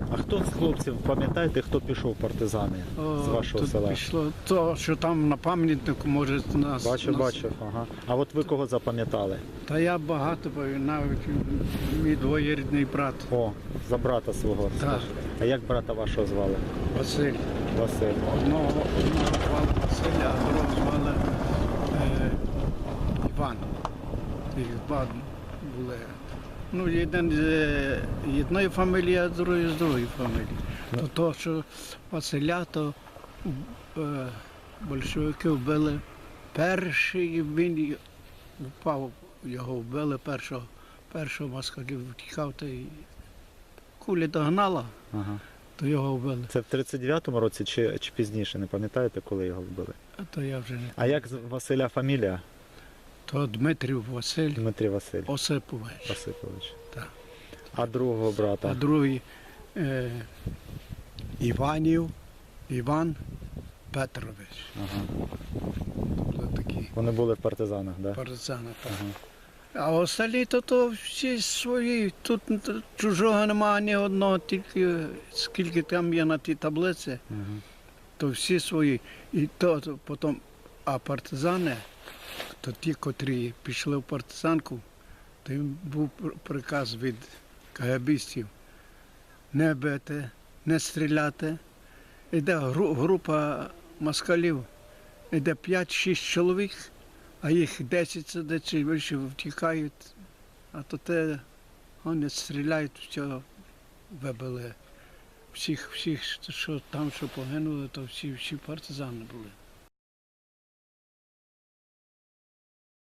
А хто з хлопців, пам'ятаєте, хто пішов в партизани з вашого тут села? Пішло то, що там на пам'ятнику може нас. Бачу, нас- бачу. Ага. А от ви кого запам'ятали? Та я багато навіть мій двоєрідний брат О, за брата свого. Так. А як брата вашого звали? Василь. Василь. Одного, одного звали Василя, а другого звали е, Іван. Їх два були. Ну, один з е, одної фамілії, а другий з другої фамілії. То, то що Василя, то е, большевики вбили перший, він впав, його вбили першого, першого москалів втікав, та й куля догнала, Ага. то його вбили. Це в 39-му році чи, чи пізніше, не пам'ятаєте, коли його вбили? А то я вже не. А як Василя фамілія? То Дмитрів Василь Дмитрій Василь Осипович, Осипович. Так. А другого брата? а другий е, Іванів Іван Петрович. Ага. Були такі Вони були в партизанах, так? Да? партизани. так. Ага. А остальні то, то всі свої. Тут чужого немає ні одного, тільки скільки там є на тій таблиці, Ага. то всі свої. І то, то потім, а партизани, то ті, котрі пішли в партизанку, то їм був приказ від кагабістів не бити, не стріляти. Іде гру- група москалів, іде 5-6 чоловік, а їх 10 сидить чи більше втікають, а то те вони стріляють, все вибили. Всіх, всіх, що там, що погинули, то всі, всі партизани були.